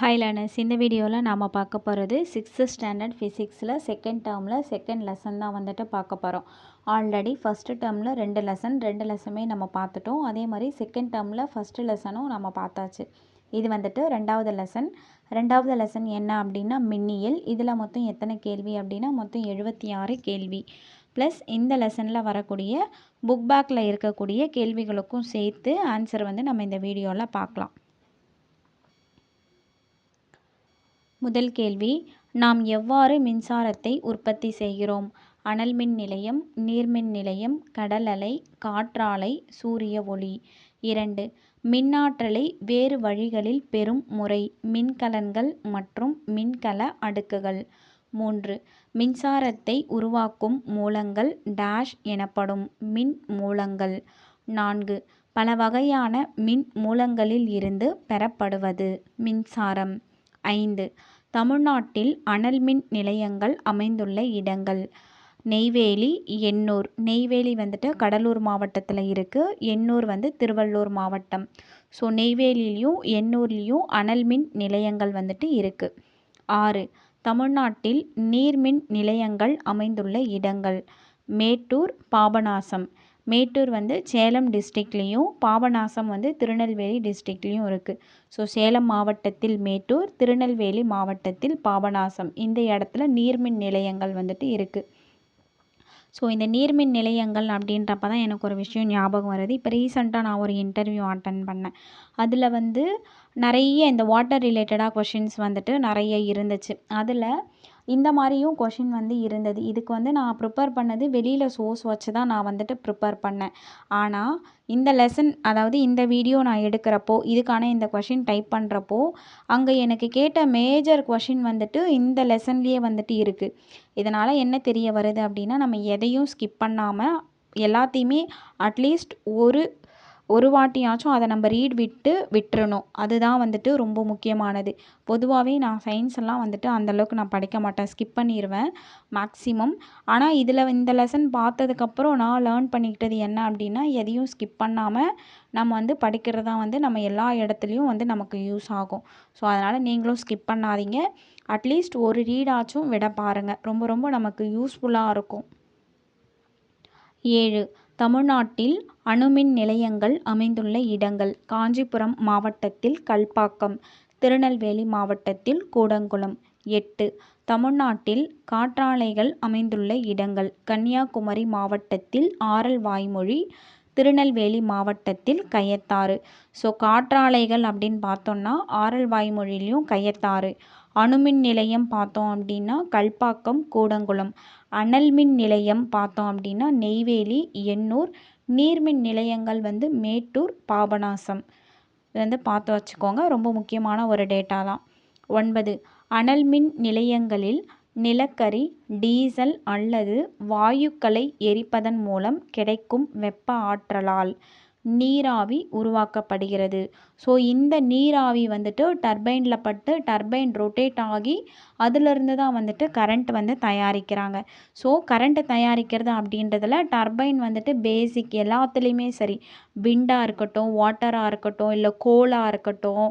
Hi learners இந்த வீடியோவில் நாம் பார்க்க போகிறது சிக்ஸ்த்து ஸ்டாண்டர்ட் ஃபிசிக்ஸில் செகண்ட் டேர்மில் செகண்ட் லெசன் தான் வந்துட்டு பார்க்க போகிறோம் ஆல்ரெடி ஃபஸ்ட்டு டேர்மில் ரெண்டு லெசன் ரெண்டு லெசனுமே நம்ம பார்த்துட்டோம். அதே மாதிரி செகண்ட் டேர்மில் ஃபஸ்ட்டு லெசனும் நம்ம பார்த்தாச்சு. இது வந்துட்டு ரெண்டாவது லெசன் ரெண்டாவது லெசன் என்ன அப்படின்னா மின்னியல். இதில் மொத்தம் எத்தனை கேள்வி அப்படின்னா மொத்தம் எழுபத்தி ஆறு கேள்வி. ப்ளஸ் இந்த லெசனில் வரக்கூடிய புக் பேக்கில் இருக்கக்கூடிய கேள்விகளுக்கும் சேர்த்து ஆன்சர் வந்து நம்ம இந்த வீடியோவில் பார்க்கலாம். முதல் கேள்வி நாம் எவ்வாறு மின்சாரத்தை உற்பத்தி செய்கிறோம்? அனல் மின் நிலையம் நீர்மின் நிலையம் கடல் அலை காற்றாலை சூரிய ஒளி. இரண்டு மின்னாற்றலை வேறு வழிகளில் பெறும் முறை மின்கலன்கள் மற்றும் மின்கல அடுக்குகள். மூன்று மின்சாரத்தை உருவாக்கும் மூலங்கள் டேஷ் எனப்படும் மின் மூலங்கள். நான்கு பல வகையான மின் மூலங்களில் இருந்து பெறப்படுவது மின்சாரம். ஐந்து தமிழ்நாட்டில் அனல் மின் நிலையங்கள் அமைந்துள்ள இடங்கள். நெய்வேலி எண்ணூர். நெய்வேலி வந்துட்டு கடலூர் மாவட்டத்தில் இருக்குது எண்ணூர் வந்து திருவள்ளூர் மாவட்டம். ஸோ நெய்வேலிலையும் எண்ணூர்லேயும் அனல் மின் நிலையங்கள் வந்துட்டு இருக்குது ஆறு. தமிழ்நாட்டில் நீர்மின் நிலையங்கள் அமைந்துள்ள இடங்கள். மேட்டூர் பாபநாசம். மேட்டூர் வந்து சேலம் டிஸ்ட்ரிக்ட்லேயும் பாபநாசம் வந்து திருநெல்வேலி டிஸ்ட்ரிக்ட்லேயும் இருக்குது ஸோ சேலம் மாவட்டத்தில் மேட்டூர் திருநெல்வேலி மாவட்டத்தில் பாபநாசம். இந்த இடத்துல நீர்மின் நிலையங்கள் வந்துட்டு இருக்குது ஸோ இந்த நீர்மின் நிலையங்கள் அப்படின்றப்ப தான் எனக்கு ஒரு விஷயம் ஞாபகம் வருது. இப்போ ரீசெண்டாக நான் ஒரு இன்டர்வியூ அட்டன் பண்ணேன். அதில் வந்து நிறைய இந்த வாட்டர் ரிலேட்டடாக கொஷின்ஸ் வந்துட்டு நிறைய இருந்துச்சு. அதில் இந்த மாதிரியும் கொஷின் வந்து இருந்தது. இதுக்கு வந்து நான் ப்ரிப்பேர் பண்ணது வெளியில் சோர்ஸ் வச்சு தான் நான் வந்துட்டு ப்ரிப்பேர் பண்ணேன். ஆனால் இந்த லெசன் அதாவது இந்த வீடியோ நான் எடுக்கிறப்போ இதுக்கான இந்த கொஷின் டைப் பண்ணுறப்போ அங்கே எனக்கு கேட்ட மேஜர் கொஷின் வந்துட்டு இந்த லெசன்லேயே வந்துட்டு இருக்குது இதனால் என்ன தெரிய வருது அப்படின்னா நம்ம எதையும் ஸ்கிப் பண்ணாமல் எல்லாத்தையுமே அட்லீஸ்ட் ஒரு ஒரு வாட்டியாச்சும் அதை நம்ம ரீட் விட்டு விட்டுறணும். அதுதான் வந்துட்டு ரொம்ப முக்கியமானது. பொதுவாகவே நான் சயின்ஸ் எல்லாம் வந்துட்டு அந்தளவுக்கு நான் படிக்க மாட்டேன். ஸ்கிப் பண்ணிடுவேன் மேக்ஸிமம் ஆனால் இதில் இந்த லெசன் பார்த்ததுக்கப்புறம் நான் லேர்ன் பண்ணிக்கிட்டது என்ன அப்படின்னா எதையும் ஸ்கிப் பண்ணாமல் நம்ம வந்து படிக்கிறது தான் வந்து நம்ம எல்லா இடத்துலையும் வந்து நமக்கு யூஸ் ஆகும். ஸோ அதனால் நீங்களும் ஸ்கிப் பண்ணாதீங்க. அட்லீஸ்ட் ஒரு ரீடாச்சும் விட பாருங்கள் ரொம்ப ரொம்ப நமக்கு யூஸ்ஃபுல்லாக இருக்கும். ஏழு. தமிழ்நாட்டில் அணுமின் நிலையங்கள் அமைந்துள்ள இடங்கள் காஞ்சிபுரம் மாவட்டத்தில் கல்பாக்கம் திருநெல்வேலி மாவட்டத்தில் கூடங்குளம். எட்டு. தமிழ்நாட்டில் காற்றாலைகள் அமைந்துள்ள இடங்கள் கன்னியாகுமரி மாவட்டத்தில் ஆரல் வாய்மொழி திருநெல்வேலி மாவட்டத்தில் கயத்தாறு. ஸோ காற்றாலைகள் அப்படின்னு பார்த்தோன்னா ஆரல் வாய்மொழிலையும் கயத்தாறு. அணுமின் நிலையம் பார்த்தோம் அப்படின்னா கல்பாக்கம் கூடங்குளம். அனல் மின் நிலையம் பார்த்தோம் அப்படின்னா நெய்வேலி எண்ணூர். நீர்மின் நிலையங்கள் வந்து மேட்டூர் பாபநாசம். இது வந்து பார்த்து வச்சுக்கோங்க. ரொம்ப முக்கியமான ஒரு டேட்டா தான். ஒன்பது அனல் மின் நிலையங்களில் நிலக்கரி டீசல் அல்லது வாயுக்களை எரிப்பதன் மூலம் கிடைக்கும் வெப்ப ஆற்றலால். நீராவி உருவாக்கப்படுகிறது. ஸோ இந்த நீராவி வந்துட்டு டர்பைனில் பட்டு டர்பைன் ரொட்டேட் ஆகி அதிலிருந்து தான் வந்துட்டு கரண்ட் வந்து தயாரிக்கிறாங்க. ஸோ கரண்ட்டு தயாரிக்கிறது அப்படின்றதுல டர்பைன் வந்துட்டு பேசிக் எல்லாத்துலேயுமே சரி. விண்டாக இருக்கட்டும் வாட்டராக இருக்கட்டும் இல்லை கோலாக இருக்கட்டும்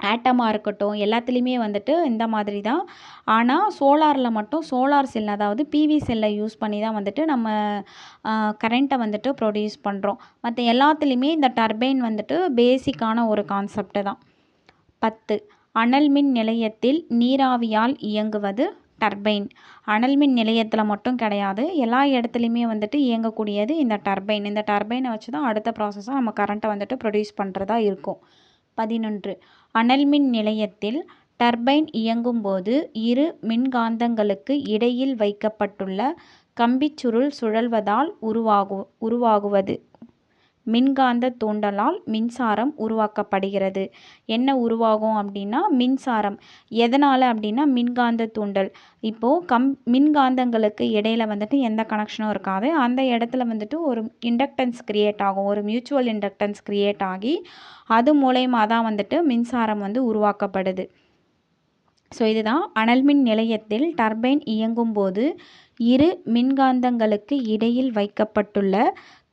ஆட்டமாக இருக்கட்டும் எல்லாத்துலேயுமே வந்துட்டு இந்த மாதிரி தான் ஆனால் சோலாரில் மட்டும் சோலார் செல் அதாவது பிவி செல்லை யூஸ் பண்ணி தான் வந்துட்டு நம்ம கரண்ட்டை வந்துட்டு ப்ரொடியூஸ் பண்ணுறோம் மற்ற எல்லாத்துலேயுமே இந்த டர்பைன் வந்துட்டு பேசிக்கான ஒரு கான்செப்ட்டு தான். பத்து அனல் மின் நிலையத்தில் நீராவியால் இயங்குவது டர்பைன் அனல் மின் நிலையத்தில் மட்டும் கிடையாது எல்லா இடத்துலையுமே வந்துட்டு இயங்கக்கூடியது இந்த டர்பைன் இந்த டர்பைனை வச்சு தான் அடுத்த ப்ராசஸாக நம்ம கரண்ட்டை வந்துட்டு ப்ரொடியூஸ் பண்ணுறதா இருக்கும். பதினொன்று அனல்மின் நிலையத்தில் டர்பைன் இயங்கும்போது இரு மின்காந்தங்களுக்கு இடையில் வைக்கப்பட்டுள்ள கம்பிச்சுருள் சுழல்வதால் உருவாகு உருவாகுவது. மின்காந்த தூண்டலால் மின்சாரம் உருவாக்கப்படுகிறது. என்ன உருவாகும் அப்படின்னா மின்சாரம். எதனால் அப்படின்னா மின்காந்த தூண்டல். இப்போது கம் மின்காந்தங்களுக்கு இடையில வந்துட்டு எந்த கனெக்ஷனும் இருக்காது. அந்த இடத்துல வந்துட்டு ஒரு இண்டக்டன்ஸ் க்ரியேட் ஆகும். ஒரு மியூச்சுவல் இண்டக்டன்ஸ் க்ரியேட் ஆகி அது மூலயமா தான் வந்துட்டு மின்சாரம் வந்து உருவாக்கப்படுது. ஸோ இதுதான் அனல்மின் நிலையத்தில் டர்பைன் இயங்கும்போது இரு மின்காந்தங்களுக்கு இடையில் வைக்கப்பட்டுள்ள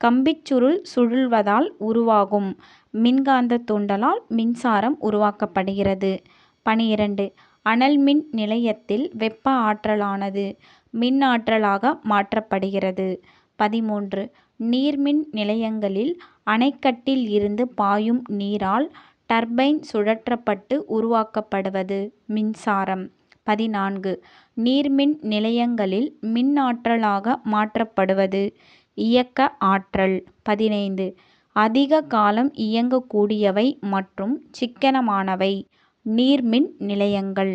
கம்பிச்சுருள் சுழல்வதால் உருவாகும். மின்காந்த தூண்டலால் மின்சாரம் உருவாக்கப்படுகிறது. பனிரெண்டு. அனல் மின் நிலையத்தில் வெப்ப ஆற்றலானது மின்னாற்றலாக மாற்றப்படுகிறது. பதிமூன்று. நீர்மின் நிலையங்களில் அணைக்கட்டில் இருந்து பாயும் நீரால் டர்பைன் சுழற்றப்பட்டு உருவாக்கப்படுவது மின்சாரம். பதினான்கு. நீர்மின் நிலையங்களில் மின்னாற்றலாக மாற்றப்படுவது இயக்க ஆற்றல். பதினைந்து. அதிக காலம் இயங்கக்கூடியவை மற்றும் சிக்கனமானவை. நீர்மின் நிலையங்கள்.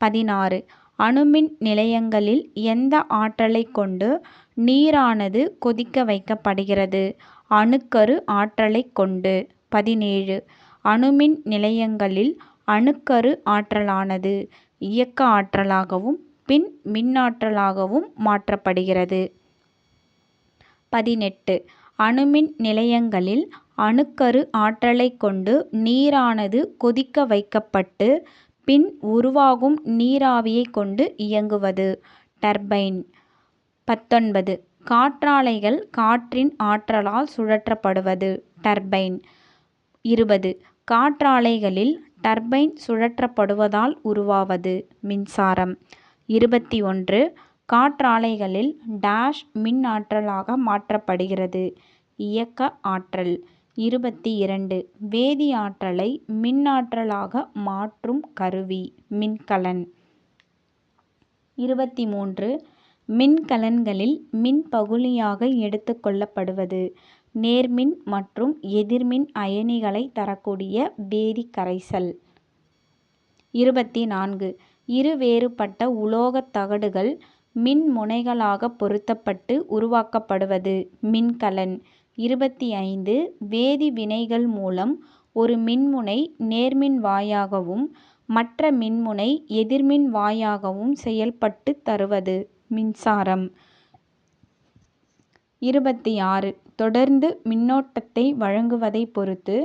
பதினாறு. அணுமின் நிலையங்களில் எந்த ஆற்றலைக் கொண்டு நீரானது கொதிக்க வைக்கப்படுகிறது? அணுக்கரு ஆற்றலைக் கொண்டு. பதினேழு. அணுமின் நிலையங்களில் அணுக்கரு ஆற்றலானது இயக்க ஆற்றலாகவும் பின் மின்னாற்றலாகவும் மாற்றப்படுகிறது. பதினெட்டு. அணுமின் நிலையங்களில் அணுக்கரு ஆற்றலைக் கொண்டு நீரானது கொதிக்க வைக்கப்பட்டு பின் உருவாகும் நீராவியைக் கொண்டு இயங்குவது. டர்பைன். பத்தொன்பது. காற்றாலைகள் காற்றின் ஆற்றலால் சுழற்றப்படுவது. டர்பைன். இருபது. காற்றாலைகளில் டர்பைன் சுழற்றப்படுவதால் உருவாவது. மின்சாரம். இருபத்தி ஒன்று. காற்றாலைகளில் டேஷ் மின் ஆற்றலாக மாற்றப்படுகிறது. இயக்க ஆற்றல் இருபத்தி இரண்டு. வேதி ஆற்றலை மின்னாற்றலாக மாற்றும் கருவி மின்கலன். இருபத்தி மூன்று. மின்கலன்களில் மின்பகுளியாக எடுத்துக் கொள்ளப்படுவது நேர்மின் மற்றும் எதிர்மின் அயனிகளை தரக்கூடிய வேதி கரைசல். இருபத்தி நான்கு. இரு வேறுபட்ட உலோகத் தகடுகள் மின்முனைகளாகப் பொருத்தப்பட்டு உருவாக்கப்படுவது மின்கலன். இருபத்தி ஐந்து வேதி வினைகள் மூலம் ஒரு மின்முனை நேர்மின்வாயாகவும் மற்ற மின்முனை எதிர்மின்வாயாகவும் செயல்பட்டு தருவது மின்சாரம். இருபத்தி ஆறு தொடர்ந்து மின்னோட்டத்தை வழங்குவதைப் பொறுத்து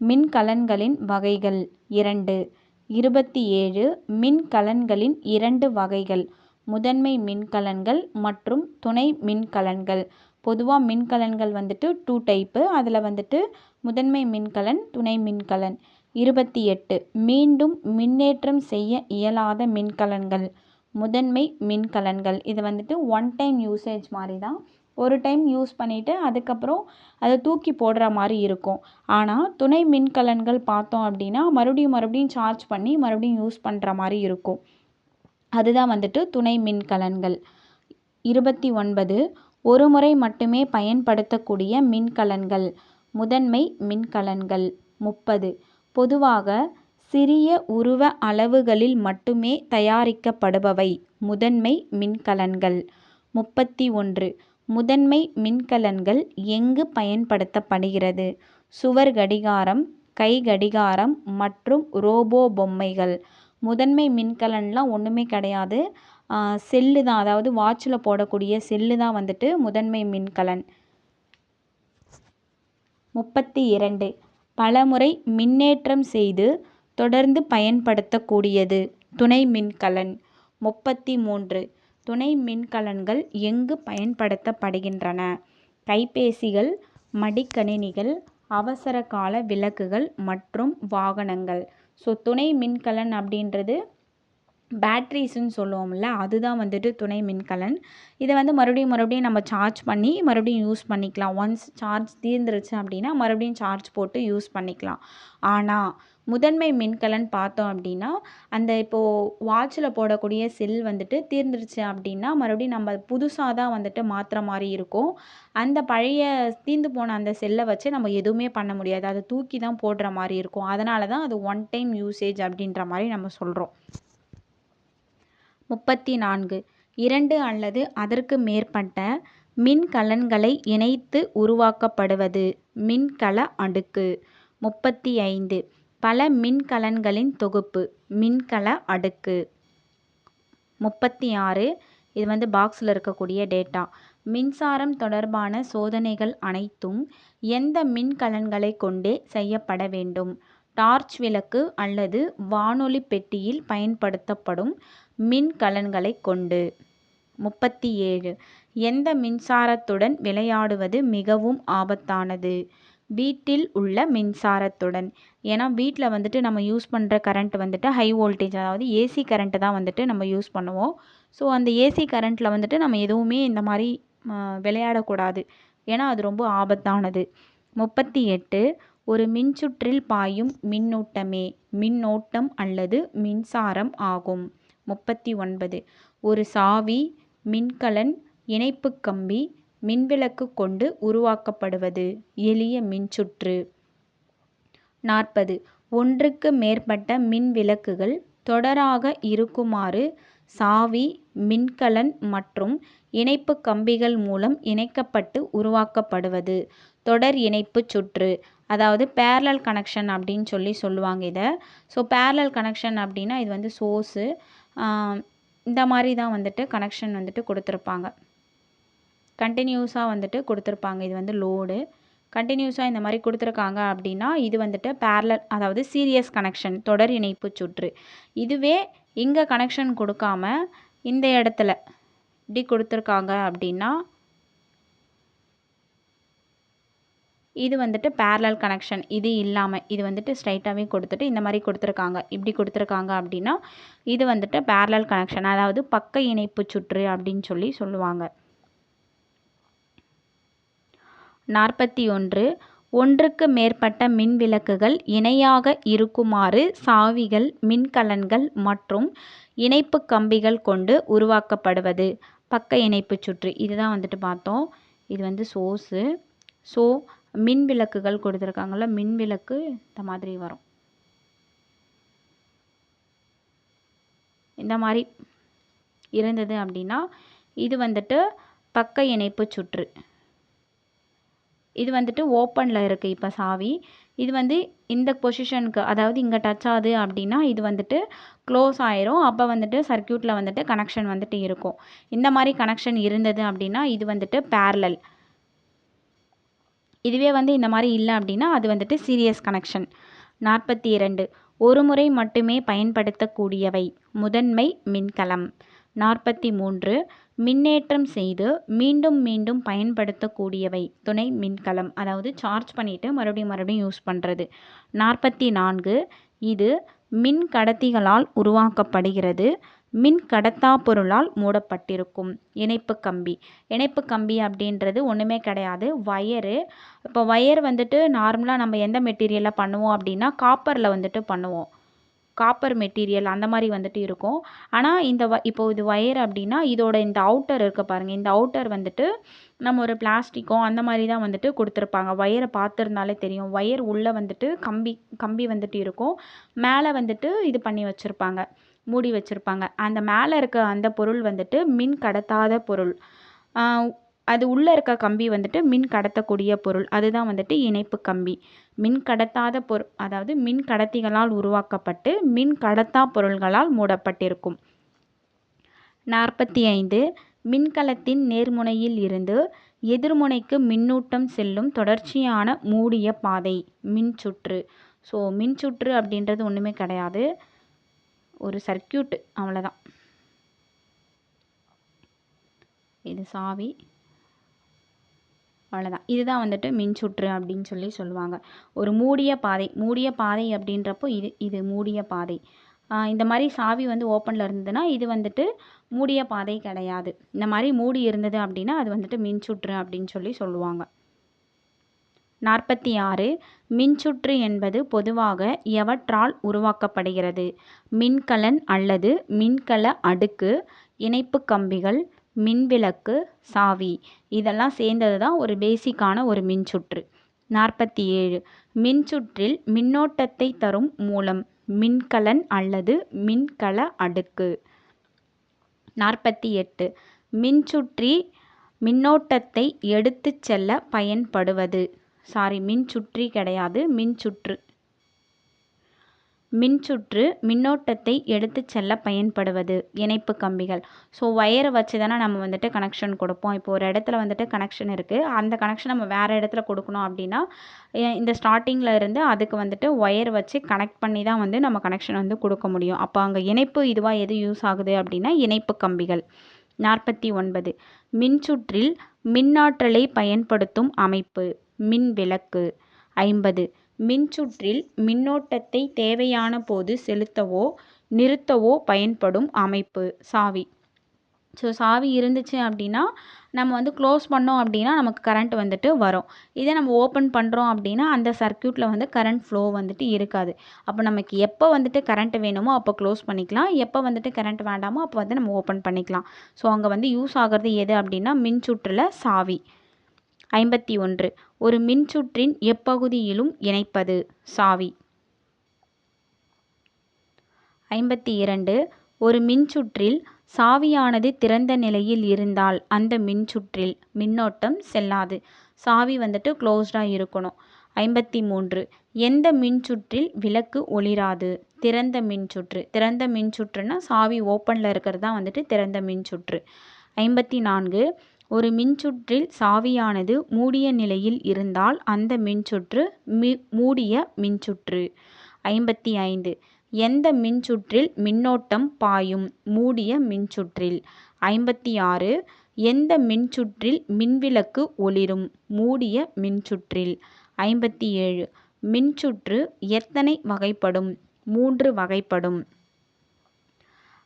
மின்கலன்களின் வகைகள் இரண்டு. இருபத்தி ஏழு மின்கலன்களின் இரண்டு வகைகள். முதன்மை மின்கலன்கள் மற்றும் துணை மின்கலன்கள். பொதுவாக மின்கலன்கள் வந்துட்டு டூ டைப்பு அதில் வந்துட்டு முதன்மை மின்கலன் துணை மின்கலன். இருபத்தி எட்டு. மீண்டும் மின்னேற்றம் செய்ய இயலாத மின்கலன்கள். முதன்மை மின்கலன்கள். இது வந்துட்டு ஒன் டைம் யூசேஜ் மாதிரி தான் ஒரு டைம் யூஸ் பண்ணிவிட்டு அதுக்கப்புறம் அதை தூக்கி போடுற மாதிரி இருக்கும். ஆனால் துணை மின்கலன்கள் பார்த்தோம் அப்படின்னா மறுபடியும் மறுபடியும் சார்ஜ் பண்ணி மறுபடியும் யூஸ் பண்ணுற மாதிரி இருக்கும். அதுதான் வந்துட்டு துணை மின்கலன்கள் இருபத்தி ஒன்பது ஒரு முறை மட்டுமே பயன்படுத்தக்கூடிய மின்கலன்கள் முதன்மை மின்கலன்கள் முப்பது பொதுவாக சிறிய உருவ அளவுகளில் மட்டுமே தயாரிக்கப்படுபவை. முதன்மை மின்கலன்கள் முப்பத்தி ஒன்று முதன்மை மின்கலன்கள் எங்கு பயன்படுத்தப்படுகிறது? சுவர் கடிகாரம் கை கடிகாரம் மற்றும் ரோபோ பொம்மைகள். முதன்மை மின்கலன்லாம் ஒன்றுமே கிடையாது. செல்லு தான் அதாவது வாட்சில் போடக்கூடிய செல்லு தான் வந்துட்டு முதன்மை மின்கலன். முப்பத்தி இரண்டு பலமுறை மின்னேற்றம் செய்து தொடர்ந்து பயன்படுத்தக்கூடியது துணை மின்கலன். முப்பத்தி மூன்று துணை மின்கலன்கள் எங்கு பயன்படுத்தப்படுகின்றன? கைபேசிகள் மடிக்கணினிகள் அவசர கால விளக்குகள் மற்றும் வாகனங்கள். ஸோ துணை மின்கலன் அப்படின்றது பேட்ரிஸ்ன்னு சொல்லுவோம்ல அதுதான் வந்துட்டு துணை மின்கலன். இதை வந்து மறுபடியும் மறுபடியும் நம்ம சார்ஜ் பண்ணி மறுபடியும் யூஸ் பண்ணிக்கலாம். ஒன்ஸ் சார்ஜ் தீர்ந்துருச்சு அப்படின்னா மறுபடியும் சார்ஜ் போட்டு யூஸ் பண்ணிக்கலாம். ஆனால் முதன்மை மின்கலன் பார்த்தோம் அப்படின்னா அந்த இப்போது வாட்சில் போடக்கூடிய செல் வந்துட்டு தீர்ந்துருச்சு அப்படின்னா மறுபடியும் நம்ம புதுசாக தான் வந்துட்டு மாற்றுற மாதிரி இருக்கும். அந்த பழைய தீர்ந்து போன அந்த செல்லை வச்சு நம்ம எதுவுமே பண்ண முடியாது. அதை தூக்கி தான் போடுற மாதிரி இருக்கும். அதனால தான் அது ஒன் டைம் யூசேஜ் அப்படின்ற மாதிரி நம்ம சொல்கிறோம் முப்பத்தி நான்கு இரண்டு அல்லது அதற்கு மேற்பட்ட மின்கலன்களை இணைத்து உருவாக்கப்படுவது. மின்கல அடுக்கு. முப்பத்தி ஐந்து. பல மின்கலன்களின் தொகுப்பு. மின்கல அடுக்கு. முப்பத்தி ஆறு இது வந்து பாக்ஸில் இருக்கக்கூடிய டேட்டா. மின்சாரம் தொடர்பான சோதனைகள் அனைத்தும் எந்த மின்கலன்களை கொண்டே செய்யப்பட வேண்டும்? டார்ச் விளக்கு அல்லது வானொலி பெட்டியில் பயன்படுத்தப்படும் மின்கலன்களை கொண்டு. முப்பத்தி ஏழு எந்த மின்சாரத்துடன் விளையாடுவது மிகவும் ஆபத்தானது? வீட்டில் உள்ள மின்சாரத்துடன். ஏன்னா வீட்டில் வந்துட்டு நம்ம யூஸ் பண்ணுற கரண்ட் வந்துட்டு ஹை வோல்டேஜ் அதாவது ஏசி கரண்ட்டு தான் வந்துட்டு நம்ம யூஸ் பண்ணுவோம். ஸோ அந்த ஏசி கரண்ட்டில் வந்துட்டு நம்ம எதுவுமே இந்த மாதிரி விளையாடக்கூடாது. ஏன்னா அது ரொம்ப ஆபத்தானது. முப்பத்தி எட்டு ஒரு மின்சுற்றில் பாயும் மின்னூட்டமே மின்னோட்டம் அல்லது மின்சாரம் ஆகும். முப்பத்தி ஒன்பது ஒரு சாவி மின்கலன் இணைப்பு கம்பி மின்விளக்கு கொண்டு உருவாக்கப்படுவது. எளிய மின்சுற்று. நாற்பது. ஒன்றுக்கு மேற்பட்ட மின்விளக்குகள் தொடராக இருக்குமாறு சாவி மின்கலன் மற்றும் இணைப்பு கம்பிகள் மூலம் இணைக்கப்பட்டு உருவாக்கப்படுவது. தொடர் இணைப்பு சுற்று. அதாவது பேரலல் கனெக்ஷன் அப்படின்னு சொல்லி சொல்லுவாங்க இதை. ஸோ பேரலல் கனெக்ஷன் அப்படின்னா இது வந்து சோர்ஸு இந்த மாதிரி தான் வந்துட்டு கனெக்ஷன் வந்துட்டு கொடுத்துருப்பாங்க. கண்டினியூஸாக வந்துட்டு கொடுத்துருப்பாங்க. இது வந்து லோடு கண்டினியூஸாக இந்த மாதிரி கொடுத்துருக்காங்க அப்படின்னா இது வந்துட்டு பேரலல் அதாவது சீரியஸ் கனெக்ஷன் தொடர் இணைப்பு சுற்று. இதுவே இங்கே கனெக்ஷன் கொடுக்காம இந்த இடத்துல இப்படி கொடுத்துருக்காங்க அப்படின்னா இது வந்துட்டு பேரலல் கனெக்ஷன் இது இல்லாமல் இது வந்துட்டு ஸ்ட்ரைட்டாகவே கொடுத்துட்டு இந்த மாதிரி கொடுத்துருக்காங்க. இப்படி கொடுத்துருக்காங்க அப்படின்னா இது வந்துட்டு பேரலல் கனெக்ஷன் அதாவது பக்க இணைப்பு சுற்று அப்படின்னு சொல்லி சொல்லுவாங்க. நாற்பத்தி ஒன்று. ஒன்றுக்கு மேற்பட்ட மின் விளக்குகள் இணையாக இருக்குமாறு சாவிகள் மின்கலன்கள் மற்றும் இணைப்பு கம்பிகள் கொண்டு உருவாக்கப்படுவது. பக்க இணைப்பு சுற்று. இதுதான் வந்துட்டு பார்த்தோம். இது வந்து சோர்ஸு. ஸோ மின் விளக்குகள் கொடுத்துருக்காங்கல்ல மின் விளக்கு இந்த மாதிரி வரும். இந்த மாதிரி இருந்தது அப்படின்னா இது வந்துட்டு பக்க இணைப்பு சுற்று. இது வந்துட்டு ஓப்பனில் இருக்குது இப்போ சாவி. இது வந்து இந்த பொசிஷனுக்கு அதாவது இங்கே டச் ஆகுது அப்படின்னா இது வந்துட்டு க்ளோஸ் ஆயிரும். அப்போ வந்துட்டு சர்க்யூட்டில் வந்துட்டு கனெக்ஷன் வந்துட்டு இருக்கும். இந்த மாதிரி கனெக்ஷன் இருந்தது அப்படின்னா இது வந்துட்டு பேரலல் இதுவே வந்து இந்த மாதிரி இல்லை அப்படின்னா அது வந்துட்டு சீரியஸ் கனெக்ஷன் நாற்பத்தி இரண்டு ஒரு முறை மட்டுமே பயன்படுத்தக்கூடியவை. முதன்மை மின்கலம். நாற்பத்தி மூன்று. மின்னேற்றம் செய்து மீண்டும் மீண்டும் பயன்படுத்தக்கூடியவை. துணை மின்கலம் அதாவது சார்ஜ் பண்ணிவிட்டு மறுபடியும் மறுபடியும் யூஸ் பண்ணுறது நாற்பத்தி நான்கு இது மின் கடத்திகளால் உருவாக்கப்படுகிறது. மின் கடத்தா பொருளால் மூடப்பட்டிருக்கும். இணைப்பு கம்பி. இணைப்பு கம்பி அப்படின்றது ஒன்றுமே கிடையாது. வயரு. இப்போ ஒயர் வந்துட்டு நார்மலாக நம்ம எந்த மெட்டீரியலில் பண்ணுவோம் அப்படின்னா காப்பரில் வந்துட்டு பண்ணுவோம். காப்பர் மெட்டீரியல் அந்த மாதிரி வந்துட்டு இருக்கும். ஆனால் இந்த வ இப்போ இது ஒயர் அப்படின்னா இதோட இந்த அவுட்டர் இருக்க பாருங்கள் இந்த அவுட்டர் வந்துட்டு நம்ம ஒரு பிளாஸ்டிக்கோ அந்த மாதிரி தான் வந்துட்டு கொடுத்துருப்பாங்க. ஒயரை பார்த்துருந்தாலே தெரியும். ஒயர் உள்ளே வந்துட்டு கம்பி கம்பி வந்துட்டு இருக்கும். மேலே வந்துட்டு இது பண்ணி வச்சுருப்பாங்க. மூடி வச்சுருப்பாங்க. அந்த மேலே இருக்க அந்த பொருள் வந்துட்டு மின் கடத்தாத பொருள். அது உள்ளே இருக்க கம்பி வந்துட்டு மின் கடத்தக்கூடிய பொருள். அதுதான் வந்துட்டு இணைப்பு கம்பி. மின் கடத்தாத பொருள் அதாவது மின் கடத்திகளால் உருவாக்கப்பட்டு மின் கடத்தா பொருள்களால் மூடப்பட்டிருக்கும். நாற்பத்தி ஐந்து மின்கலத்தின் நேர்முனையில் இருந்து எதிர்முனைக்கு மின்னூட்டம் செல்லும் தொடர்ச்சியான மூடிய பாதை மின்சுற்று ஸோ மின்சுற்று அப்படின்றது ஒன்றுமே கிடையாது. ஒரு சர்க்கியூட்டு அவ்வளோதான் இது சாவி. அவ்வளோதான் இதுதான் வந்துட்டு மின்சுற்று அப்படின்னு சொல்லி சொல்லுவாங்க. ஒரு மூடிய பாதை மூடிய பாதை அப்படின்றப்போ இது இது மூடிய பாதை. இந்த மாதிரி சாவி வந்து ஓப்பனில் இருந்ததுன்னா இது வந்துட்டு மூடிய பாதை கிடையாது. இந்த மாதிரி மூடி இருந்தது அப்படின்னா அது வந்துட்டு மின்சுற்று அப்படின்னு சொல்லி சொல்லுவாங்க. நாற்பத்தி ஆறு மின்சுற்று என்பது பொதுவாக எவற்றால் உருவாக்கப்படுகிறது? மின்கலன் அல்லது மின்கல அடுக்கு இணைப்பு கம்பிகள் மின்விளக்கு சாவி. இதெல்லாம் சேர்ந்தது தான் ஒரு பேசிக்கான ஒரு மின்சுற்று. நாற்பத்தி ஏழு மின்சுற்றில் மின்னோட்டத்தை தரும் மூலம் மின்கலன் அல்லது மின்கல அடுக்கு. நாற்பத்தி எட்டு மின்சுற்றி மின்னோட்டத்தை எடுத்துச் செல்ல பயன்படுவது. சாரி மின்சுற்றி கிடையாது மின்சுற்று. மின்சுற்று மின்னோட்டத்தை எடுத்துச் செல்ல பயன்படுவது இணைப்பு கம்பிகள். ஸோ ஒயரை வச்சு தானே நம்ம வந்துட்டு கனெக்ஷன் கொடுப்போம். இப்போ ஒரு இடத்துல வந்துட்டு கனெக்ஷன் இருக்குது அந்த கனெக்ஷன் நம்ம வேறு இடத்துல கொடுக்கணும் அப்படின்னா இந்த ஸ்டார்டிங்கில் இருந்து அதுக்கு வந்துட்டு ஒயர் வச்சு கனெக்ட் பண்ணி தான் வந்து நம்ம கனெக்ஷன் வந்து கொடுக்க முடியும். அப்போ அங்கே இணைப்பு இதுவாக எது யூஸ் ஆகுது அப்படின்னா இணைப்பு கம்பிகள். நாற்பத்தி ஒன்பது. மின்சுற்றில் மின்னாற்றலை பயன்படுத்தும் அமைப்பு. மின் விளக்கு ஐம்பது. மின்சுற்றில் மின்னோட்டத்தை தேவையான போது செலுத்தவோ நிறுத்தவோ பயன்படும் அமைப்பு சாவி. ஸோ சாவி இருந்துச்சு அப்படின்னா நம்ம வந்து க்ளோஸ் பண்ணோம் அப்படின்னா நமக்கு கரண்ட் வந்துட்டு வரும். இதே நம்ம ஓப்பன் பண்ணுறோம் அப்படின்னா அந்த சர்க்யூட்டில் வந்து கரண்ட் ஃப்ளோ வந்துட்டு இருக்காது. அப்போ நமக்கு எப்போ வந்துட்டு கரண்ட் வேணுமோ அப்போ க்ளோஸ் பண்ணிக்கலாம். எப்போ வந்துட்டு கரண்ட் வேண்டாமோ அப்போ வந்து நம்ம ஓப்பன் பண்ணிக்கலாம். ஸோ அங்கே வந்து யூஸ் ஆகிறது எது அப்படின்னா மின்சுற்றில் சாவி. ஐம்பத்தி ஒன்று. ஒரு மின்சுற்றின் எப்பகுதியிலும் இணைப்பது. சாவி. ஐம்பத்தி இரண்டு. ஒரு மின்சுற்றில் சாவியானது திறந்த நிலையில் இருந்தால் அந்த மின்சுற்றில் மின்னோட்டம் செல்லாது. சாவி வந்துட்டு க்ளோஸ்டாக இருக்கணும். ஐம்பத்தி மூன்று. எந்த மின்சுற்றில் விளக்கு ஒளிராது? திறந்த மின்சுற்று. திறந்த மின்சுற்றுனா சாவி ஓப்பனில் இருக்கிறது தான் வந்துட்டு திறந்த மின்சுற்று. ஐம்பத்தி நான்கு. ஒரு மின்சுற்றில் சாவியானது மூடிய நிலையில் இருந்தால் அந்த மின்சுற்று மி மூடிய மின்சுற்று. ஐம்பத்தி ஐந்து. எந்த மின்சுற்றில் மின்னோட்டம் பாயும்? மூடிய மின்சுற்றில். ஐம்பத்தி ஆறு. எந்த மின்சுற்றில் மின்விளக்கு ஒளிரும்? மூடிய மின்சுற்றில். ஐம்பத்தி ஏழு. மின்சுற்று எத்தனை வகைப்படும்? மூன்று வகைப்படும்.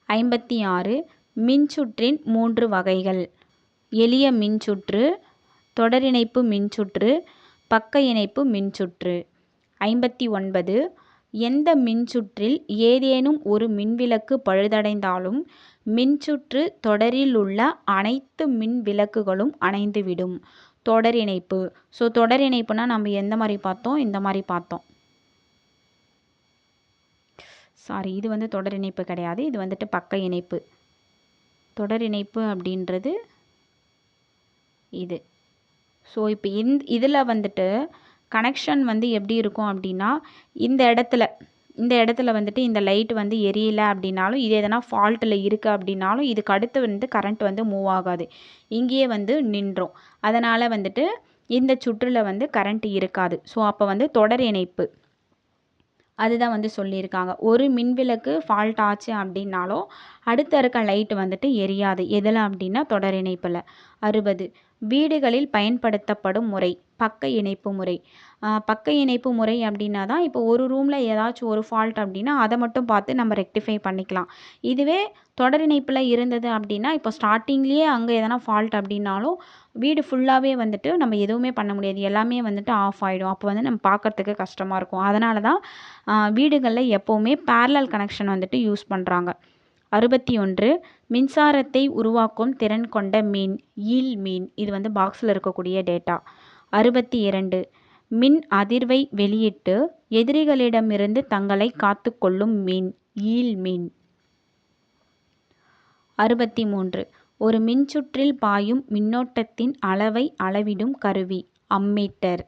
ஐம்பத்தி ஆறு. மின்சுற்றின் மூன்று வகைகள். எளிய மின்சுற்று தொடரிணைப்பு மின்சுற்று பக்க இணைப்பு மின்சுற்று. ஐம்பத்தி ஒன்பது. எந்த மின்சுற்றில் ஏதேனும் ஒரு மின்விளக்கு பழுதடைந்தாலும் மின்சுற்று தொடரில் உள்ள அனைத்து மின் விளக்குகளும் அணைந்துவிடும். தொடர் இணைப்பு. ஸோ தொடர் இணைப்புனா நம்ம எந்த மாதிரி பார்த்தோம்? இந்த மாதிரி பார்த்தோம். சாரி இது வந்து தொடர் இணைப்பு கிடையாது. இது வந்துட்டு பக்க இணைப்பு. தொடர் இணைப்பு அப்படின்றது இது. ஸோ இப்போ இந்த இதில் வந்துட்டு கனெக்ஷன் வந்து எப்படி இருக்கும் அப்படின்னா இந்த இடத்துல இந்த இடத்துல வந்துட்டு இந்த லைட் வந்து எரியலை அப்படின்னாலும் இது எதனா ஃபால்ட்டில் இருக்குது அப்படின்னாலும் இதுக்கு அடுத்து வந்து கரண்ட் வந்து மூவ் ஆகாது. இங்கேயே வந்து நின்றோம். அதனால் வந்துட்டு இந்த சுற்றில் வந்து கரண்ட் இருக்காது. ஸோ அப்போ வந்து தொடர் இணைப்பு. அதுதான் வந்து சொல்லியிருக்காங்க. ஒரு மின்விளக்கு ஃபால்ட் ஆச்சு அப்படின்னாலும் அடுத்த இருக்க லைட் வந்துட்டு எரியாது. எதில் அப்படின்னா தொடர் இணைப்பில். அறுபது. வீடுகளில் பயன்படுத்தப்படும் முறை பக்க இணைப்பு முறை. பக்க இணைப்பு முறை அப்படின்னா தான் இப்போ ஒரு ரூமில் ஏதாச்சும் ஒரு ஃபால்ட் அப்படின்னா அதை மட்டும் பார்த்து நம்ம ரெக்டிஃபை பண்ணிக்கலாம். இதுவே தொடர் இணைப்பில் இருந்தது அப்படின்னா இப்போ ஸ்டார்டிங்லேயே அங்கே எதனா ஃபால்ட் அப்படின்னாலும் வீடு ஃபுல்லாகவே வந்துட்டு நம்ம எதுவுமே பண்ண முடியாது. எல்லாமே வந்துட்டு ஆஃப் ஆகிடும் அப்போ வந்து நம்ம பார்க்குறதுக்கு கஷ்டமாக இருக்கும். அதனால தான் வீடுகளில் எப்போவுமே பேரலல் கனெக்ஷன் வந்துட்டு யூஸ் பண்ணுறாங்க அறுபத்தி ஒன்று மின்சாரத்தை உருவாக்கும் திறன் கொண்ட மீன் ஈல் மீன். இது வந்து பாக்ஸில் இருக்கக்கூடிய டேட்டா அறுபத்தி இரண்டு மின் அதிர்வை வெளியிட்டு எதிரிகளிடமிருந்து தங்களை காத்துக்கொள்ளும் மீன் ஈல் மீன். அறுபத்தி மூன்று ஒரு மின்சுற்றில் பாயும் மின்னோட்டத்தின் அளவை அளவிடும் கருவி அம்மீட்டர்.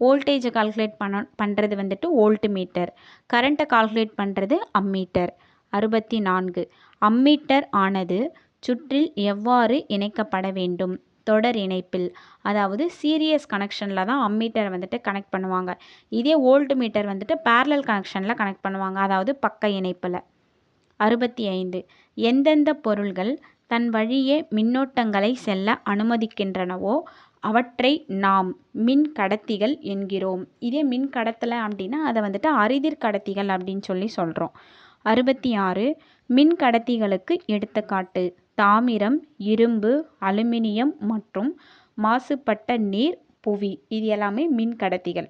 வோல்டேஜை கால்குலேட் பண்ண பண்ணுறது வந்துட்டு வோல்ட் மீட்டர் கரண்ட்டை கால்குலேட் பண்ணுறது அம்மீட்டர். அறுபத்தி நான்கு அம்மீட்டர் ஆனது சுற்றில் எவ்வாறு இணைக்கப்பட வேண்டும்? தொடர் இணைப்பில். அதாவது சீரியஸ் கனெக்ஷனில் தான் அம்மீட்டரை வந்துட்டு கனெக்ட் பண்ணுவாங்க. இதே ஓல்டு மீட்டர் வந்துட்டு பேரலல் கனெக்ஷனில் கனெக்ட் பண்ணுவாங்க. அதாவது பக்க இணைப்பில். அறுபத்தி ஐந்து எந்தெந்த பொருள்கள் தன் வழியே மின்னோட்டங்களை செல்ல அனுமதிக்கின்றனவோ அவற்றை நாம் மின் கடத்திகள் என்கிறோம். இதே மின் கடத்தலை அப்படின்னா அதை வந்துட்டு அரிதிர் கடத்திகள் அப்படின்னு சொல்லி சொல்கிறோம் அறுபத்தி ஆறு மின் கடத்திகளுக்கு எடுத்துக்காட்டு. தாமிரம் இரும்பு அலுமினியம் மற்றும் மாசுபட்ட நீர் புவி. இது எல்லாமே மின் கடத்திகள்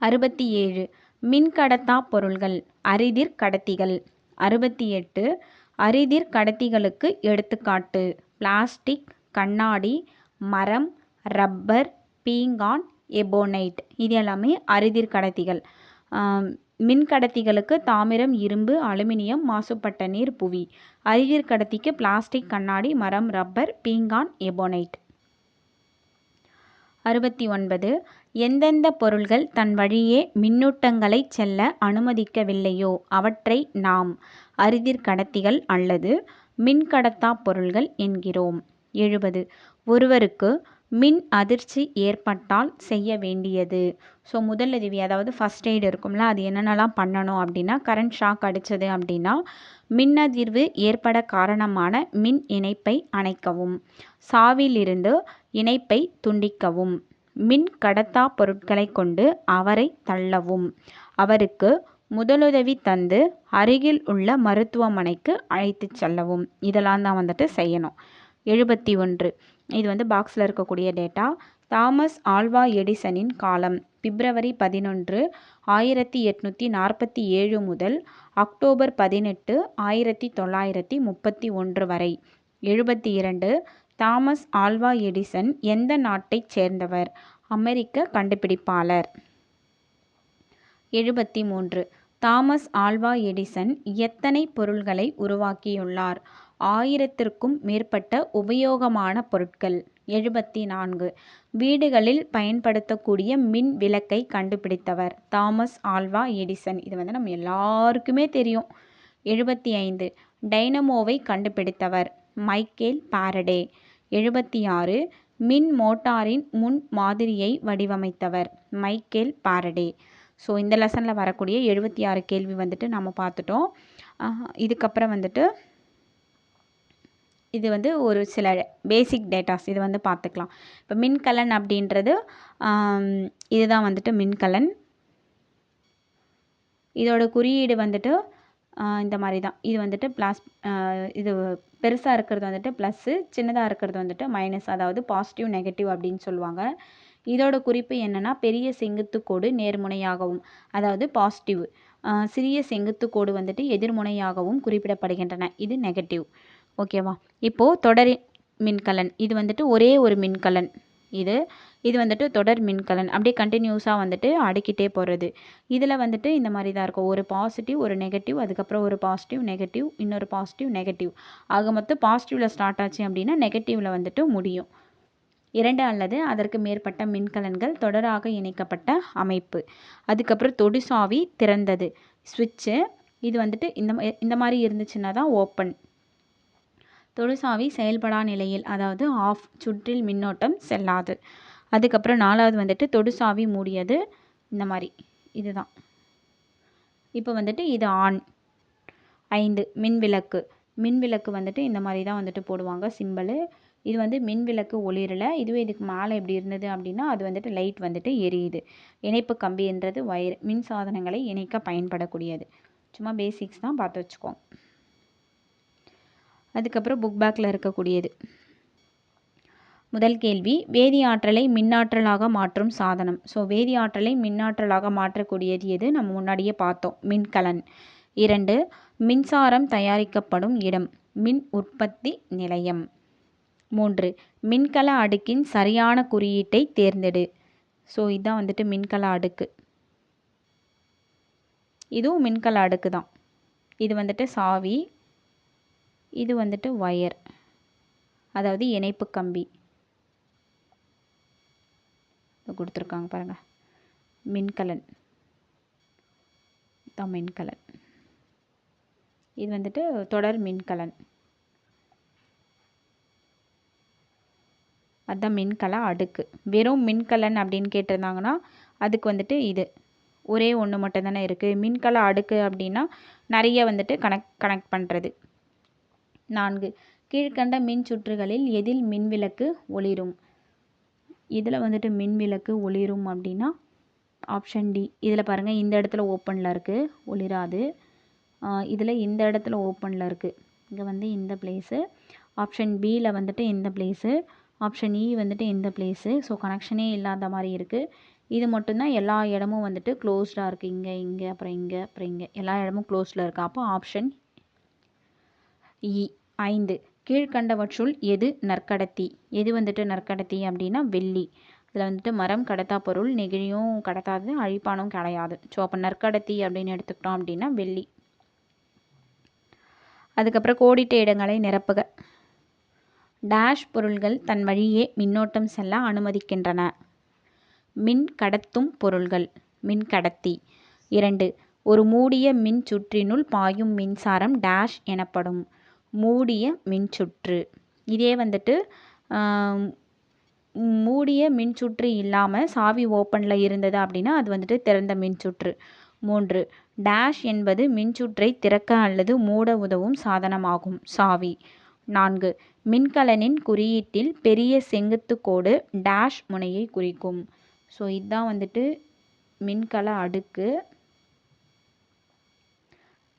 அறுபத்தி ஏழு மின்கடத்தா பொருள்கள். அரிதிர் கடத்திகள். அறுபத்தி எட்டு அரிதிர் கடத்திகளுக்கு எடுத்துக்காட்டு. பிளாஸ்டிக் கண்ணாடி மரம் ரப்பர் பீங்கான் எபோனைட். இது எல்லாமே அரிதிர் கடத்திகள். மின் கடத்திகளுக்கு தாமிரம் இரும்பு அலுமினியம் மாசுபட்ட நீர் புவி. அரிதிர் கடத்திக்கு பிளாஸ்டிக் கண்ணாடி மரம் ரப்பர் பீங்கான் எபோனைட் அறுபத்தி ஒன்பது. எந்தெந்த பொருள்கள் தன் வழியே மின்னூட்டங்களை செல்ல அனுமதிக்கவில்லையோ அவற்றை நாம் அரிதிர் கடத்திகள் அல்லது மின்கடத்தா பொருள்கள் என்கிறோம். எழுபது. ஒருவருக்கு மின் அதிர்ச்சி ஏற்பட்டால் செய்ய வேண்டியது. ஸோ முதலுதவி அதாவது ஃபஸ்ட் எய்ட் இருக்கும்ல அது என்னென்னலாம் பண்ணணும் அப்படின்னா கரண்ட் ஷாக் அடித்தது அப்படின்னா மின்னதிர்வு ஏற்பட காரணமான மின் இணைப்பை அணைக்கவும். சாவிலிருந்து இணைப்பை துண்டிக்கவும். மின் கடத்தா பொருட்களை கொண்டு அவரை தள்ளவும். அவருக்கு முதலுதவி தந்து அருகில் உள்ள மருத்துவமனைக்கு அழைத்து செல்லவும். இதெல்லாம் தான் வந்துட்டு செய்யணும். எழுபத்தி ஒன்று. இது வந்து பாக்ஸில் இருக்கக்கூடிய டேட்டா தாமஸ் ஆல்வா எடிசனின் காலம் பிப்ரவரி பதினொன்று ஆயிரத்தி எட்நூற்றி நாற்பத்தி ஏழு முதல் அக்டோபர் பதினெட்டு ஆயிரத்தி தொள்ளாயிரத்தி முப்பத்தி ஒன்று வரை. எழுபத்தி இரண்டு தாமஸ் ஆல்வா எடிசன் எந்த நாட்டைச் சேர்ந்தவர்? அமெரிக்க கண்டுபிடிப்பாளர். எழுபத்தி மூன்று தாமஸ் ஆல்வா எடிசன் எத்தனை பொருள்களை உருவாக்கியுள்ளார்? ஆயிரத்திற்கும் மேற்பட்ட உபயோகமான பொருட்கள். எழுபத்தி நான்கு வீடுகளில் பயன்படுத்தக்கூடிய மின் விளக்கை கண்டுபிடித்தவர் தாமஸ் ஆல்வா எடிசன். இது வந்து நம்ம எல்லாருக்குமே தெரியும். எழுபத்தி ஐந்து டைனமோவை கண்டுபிடித்தவர் மைக்கேல் பாரடே எழுபத்தி ஆறு மின் மோட்டாரின் முன் மாதிரியை வடிவமைத்தவர் மைக்கேல் பாரடே ஸோ இந்த லெசனில் வரக்கூடிய எழுபத்தி ஆறு கேள்வி வந்துட்டு நம்ம பார்த்துட்டோம். இதுக்கப்புறம் வந்துட்டு இது வந்து ஒரு சில பேசிக் டேட்டாஸ் இது வந்து பார்த்துக்கலாம். இப்போ மின்கலன் அப்படின்றது இதுதான் வந்துட்டு மின்கலன் இதோட குறியீடு வந்துட்டு இந்த மாதிரி தான் இது வந்துட்டு ப்ளாஸ் இது பெருசாக இருக்கிறது வந்துட்டு ப்ளஸ்ஸு சின்னதாக இருக்கிறது வந்துட்டு மைனஸ் அதாவது பாசிட்டிவ் நெகட்டிவ் அப்படின்னு சொல்லுவாங்க. இதோட குறிப்பு என்னென்னா பெரிய செங்குத்துக்கோடு நேர்முனையாகவும் அதாவது பாசிட்டிவ் சிறிய செங்குத்துக்கோடு வந்துட்டு எதிர்முனையாகவும் குறிப்பிடப்படுகின்றன. இது நெகட்டிவ் ஓகேவா இப்போது தொடர் மின்கலன். இது வந்துட்டு ஒரே ஒரு மின்கலன். இது இது வந்துட்டு தொடர் மின்கலன். அப்படியே கண்டினியூஸாக வந்துட்டு அடுக்கிட்டே போகிறது இதில் வந்துட்டு இந்த மாதிரி தான் இருக்கும். ஒரு பாசிட்டிவ் ஒரு நெகட்டிவ் அதுக்கப்புறம் ஒரு பாசிட்டிவ் நெகட்டிவ் இன்னொரு பாசிட்டிவ் நெகட்டிவ் ஆக மொத்தம் பாசிட்டிவில் ஸ்டார்ட் ஆச்சு அப்படின்னா நெகட்டிவில் வந்துட்டு முடியும். இரண்டு அல்லது அதற்கு மேற்பட்ட மின்கலன்கள் தொடராக இணைக்கப்பட்ட அமைப்பு. அதுக்கப்புறம் தொடுசாவி திறந்தது. ஸ்விட்சு இது வந்துட்டு இந்த இந்த மாதிரி இருந்துச்சுன்னா தான் ஓப்பன் தொடுசாவி செயல்படா நிலையில் அதாவது ஆஃப் சுற்றில் மின்னோட்டம் செல்லாது. அதுக்கப்புறம் நாலாவது வந்துட்டு தொடுசாவி மூடியது. இந்த மாதிரி. இதுதான். இப்போ வந்துட்டு இது ஆன் ஐந்து. மின்விளக்கு. மின்விளக்கு வந்துட்டு இந்த மாதிரி தான் வந்துட்டு போடுவாங்க. சிம்பிளு. இது வந்து மின் விளக்கு ஒளிரலை. இதுவே இதுக்கு மேலே எப்படி இருந்தது அப்படின்னா அது வந்துட்டு லைட் வந்துட்டு எரியுது. இணைப்பு கம்பின்றது ஒயர் மின் சாதனங்களை இணைக்க பயன்படக்கூடியது. சும்மா பேசிக்ஸ் தான் பார்த்து வச்சுக்கோங்க. அதுக்கப்புறம் புக் பேக்கில் இருக்கக்கூடியது. முதல் கேள்வி வேதி ஆற்றலை மின்னாற்றலாக மாற்றும் சாதனம். ஸோ வேதி ஆற்றலை மின்னாற்றலாக மாற்றக்கூடியது எது? நம்ம முன்னாடியே பார்த்தோம். மின்கலன். இரண்டு மின்சாரம் தயாரிக்கப்படும் இடம். மின் உற்பத்தி நிலையம். மூன்று மின்கல அடுக்கின் சரியான குறியீட்டை தேர்ந்தெடு. ஸோ இதுதான் வந்துட்டு மின்கல அடுக்கு. இதுவும் மின்கல அடுக்கு தான் இது வந்துட்டு சாவி இது வந்துட்டு ஒயர் அதாவது இணைப்பு கம்பி. கொடுத்துருக்காங்க பாருங்கள் மின்கலன். தான் மின்கலன். இது வந்துட்டு தொடர் மின்கலன். அதுதான் மின்கல அடுக்கு. வெறும் மின்கலன் அப்படின்னு கேட்டிருந்தாங்கன்னா அதுக்கு வந்துட்டு இது. ஒரே ஒன்று மட்டும் தானே இருக்குது மின்கல அடுக்கு அப்படின்னா நிறைய வந்துட்டு கனெக்ட் கனெக்ட் பண்ணுறது நான்கு. கீழ்கண்ட மின் சுற்றுகளில் எதில் மின்விளக்கு ஒளிரும்? இதில் வந்துட்டு மின்விளக்கு ஒளிரும் அப்படின்னா ஆப்ஷன் டி இதில் பாருங்கள் இந்த இடத்துல ஓப்பனில் இருக்குது ஒளிராது. இதில் இந்த இடத்துல ஓப்பனில் இருக்குது இங்கே வந்து இந்த பிளேஸு ஆப்ஷன் பியில் வந்துட்டு இந்த பிளேஸு ஆப்ஷன் இ வந்துட்டு இந்த பிளேஸு ஸோ கனெக்ஷனே இல்லாத மாதிரி இருக்குது இது மட்டும்தான் எல்லா இடமும் வந்துட்டு க்ளோஸ்டாக இருக்குது இங்கே இங்கே அப்புறம் இங்கே அப்புறம் இங்கே. எல்லா இடமும் க்ளோஸில் இருக்குது அப்போ ஆப்ஷன் இ e. ஐந்து. கீழ்கண்டவற்றுள் எது நற்கடத்தி? எது வந்துட்டு நற்கடத்தி அப்படின்னா வெள்ளி. அதில் வந்துட்டு மரம் கடத்தா பொருள் நெகிழியும் கடத்தாது அழிப்பானும் கிடையாது ஸோ அப்போ நற்கடத்தி அப்படின்னு எடுத்துக்கிட்டோம் அப்படின்னா வெள்ளி. அதுக்கப்புறம் கோடிட்ட இடங்களை நிரப்புக. டேஷ் பொருள்கள் தன் வழியே மின்னோட்டம் செல்ல அனுமதிக்கின்றன. மின் கடத்தும் பொருள்கள். மின் கடத்தி. இரண்டு. ஒரு மூடிய மின் சுற்றினுள் பாயும் மின்சாரம் டேஷ் எனப்படும். மூடிய மின்சுற்று. இதே வந்துட்டு மூடிய மின்சுற்று இல்லாமல் சாவி ஓப்பனில் இருந்தது அப்படின்னா அது வந்துட்டு திறந்த மின்சுற்று. மூன்று டேஷ் என்பது மின்சுற்றை திறக்க அல்லது மூட உதவும் சாதனமாகும் சாவி. நான்கு மின்கலனின் குறியீட்டில் பெரிய செங்குத்து கோடு டேஷ் முனையை குறிக்கும். ஸோ இதுதான் வந்துட்டு மின்கல அடுக்கு.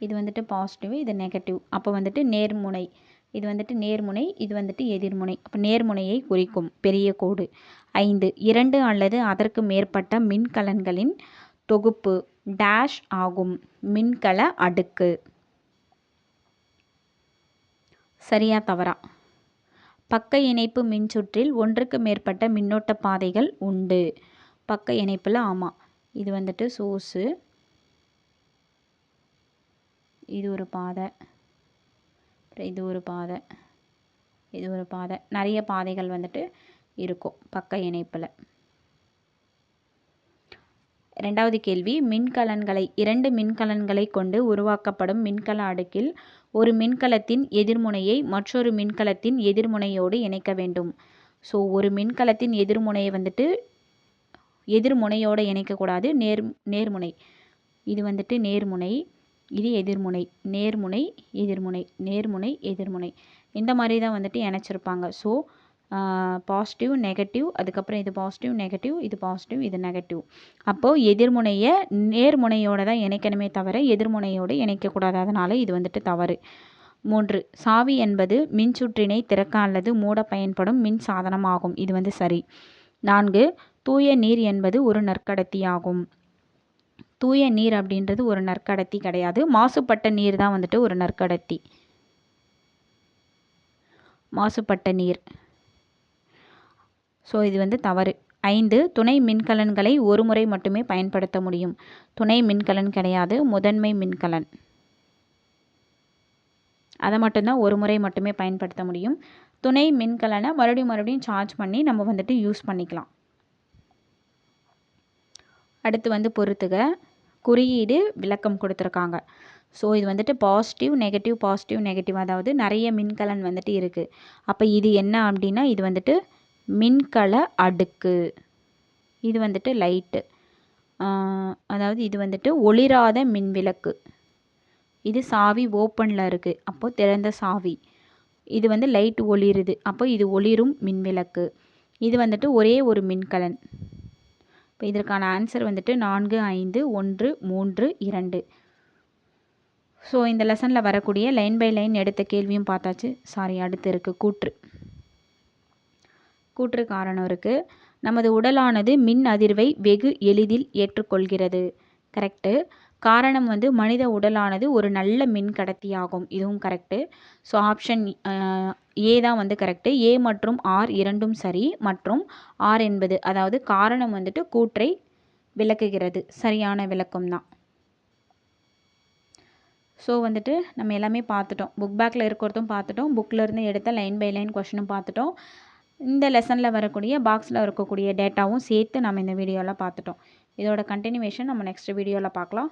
இது வந்துட்டு பாசிட்டிவ் இது நெகட்டிவ் அப்போ வந்துட்டு நேர்முனை. இது வந்துட்டு நேர்முனை இது வந்துட்டு எதிர்முனை. அப்போ நேர்முனையை குறிக்கும். பெரிய கோடு. ஐந்து. இரண்டு அல்லது அதற்கு மேற்பட்ட மின்கலன்களின் தொகுப்பு டேஷ் ஆகும். மின்கல அடுக்கு. சரியா தவறா? பக்க இணைப்பு மின்சுற்றில் ஒன்றுக்கு மேற்பட்ட மின்னோட்ட பாதைகள் உண்டு. பக்க இணைப்பில் ஆமாம் இது வந்துட்டு சோர்ஸு இது ஒரு பாதை. அப்புறம் இது ஒரு பாதை. இது ஒரு பாதை. நிறைய பாதைகள் வந்துட்டு இருக்கும் பக்க இணைப்பில். ரெண்டாவது கேள்வி மின்கலன்களை இரண்டு மின்கலன்களை கொண்டு உருவாக்கப்படும் மின்கல அடுக்கில் ஒரு மின்கலத்தின் எதிர்முனையை மற்றொரு மின்கலத்தின் எதிர்முனையோடு இணைக்க வேண்டும். ஸோ ஒரு மின்கலத்தின் எதிர்முனையை வந்துட்டு எதிர்முனையோடு இணைக்கக்கூடாது. நேர் நேர்முனை. இது வந்துட்டு நேர்முனை. இது எதிர்முனை நேர்முனை எதிர்முனை நேர்முனை எதிர்முனை. இந்த மாதிரி தான் வந்துட்டு இணைச்சிருப்பாங்க. ஸோ பாசிட்டிவ் நெகட்டிவ் அதுக்கப்புறம் இது பாசிட்டிவ் நெகட்டிவ் இது பாசிட்டிவ் இது நெகட்டிவ் அப்போது எதிர்முனையை நேர்முனையோடு தான் இணைக்கணுமே தவிர எதிர்முனையோடு இணைக்கக்கூடாது அதனால் இது வந்துட்டு தவறு. மூன்று சாவி என்பது மின்சுற்றினை திறக்க அல்லது மூட பயன்படும் மின் சாதனமாகும். இது வந்து சரி. நான்கு தூய நீர் என்பது ஒரு நற்கடத்தியாகும். தூய நீர் அப்படின்றது ஒரு நற்கடத்தி கிடையாது. மாசுபட்ட நீர் தான் வந்துட்டு ஒரு நற்கடத்தி. மாசுபட்ட நீர். ஸோ இது வந்து தவறு. ஐந்து துணை மின்கலன்களை ஒரு முறை மட்டுமே பயன்படுத்த முடியும். துணை மின்கலன் கிடையாது முதன்மை மின்கலன். அதை மட்டும்தான் ஒரு முறை மட்டுமே பயன்படுத்த முடியும். துணை மின்கலனை மறுபடியும் மறுபடியும் சார்ஜ் பண்ணி நம்ம வந்துட்டு யூஸ் பண்ணிக்கலாம். அடுத்து வந்து பொறுத்துக. குறியீடு விளக்கம் கொடுத்துருக்காங்க. ஸோ இது வந்துட்டு பாசிட்டிவ் நெகட்டிவ் பாசிட்டிவ் நெகட்டிவ் அதாவது நிறைய மின்கலன் வந்துட்டு இருக்குது அப்போ இது என்ன அப்படின்னா இது வந்துட்டு மின்கல அடுக்கு. இது வந்துட்டு லைட்டு அதாவது இது வந்துட்டு ஒளிராத மின்விளக்கு. இது சாவி ஓப்பனில் இருக்குது அப்போது திறந்த சாவி. இது வந்து லைட் ஒளிருது. அப்போ இது ஒளிரும் மின்விளக்கு. இது வந்துட்டு ஒரே ஒரு மின்கலன். இப்போ இதற்கான ஆன்சர் வந்துட்டு நான்கு ஐந்து ஒன்று மூன்று இரண்டு. ஸோ இந்த லெசனில் வரக்கூடிய லைன் பை லைன் எடுத்த கேள்வியும் பார்த்தாச்சு. சாரி அடுத்து இருக்குது கூற்று. கூற்று காரணம் இருக்குது நமது உடலானது மின் அதிர்வை வெகு எளிதில் ஏற்றுக்கொள்கிறது. கரெக்டு காரணம் வந்து மனித உடலானது ஒரு நல்ல மின் கடத்தியாகும். இதுவும் கரெக்டு ஸோ ஆப்ஷன் ஏ தான் வந்து கரெக்டு ஏ மற்றும் ஆர் இரண்டும் சரி மற்றும் ஆர் என்பது அதாவது காரணம் வந்துட்டு கூற்றை விளக்குகிறது. சரியான விளக்கம் தான். ஸோ வந்துட்டு நம்ம எல்லாமே பார்த்துட்டோம். புக் பேக்கில் இருக்கிறதும் பார்த்துட்டோம். புக்கிலேருந்து எடுத்த லைன் பை லைன் கொஷனும் பார்த்துட்டோம். இந்த லெசனில் வரக்கூடிய பாக்ஸில் இருக்கக்கூடிய டேட்டாவும் சேர்த்து நம்ம இந்த வீடியோவில் பார்த்துட்டோம். இதோட கண்டினியூவேஷன் நம்ம நெக்ஸ்ட் வீடியோவில் பார்க்கலாம்.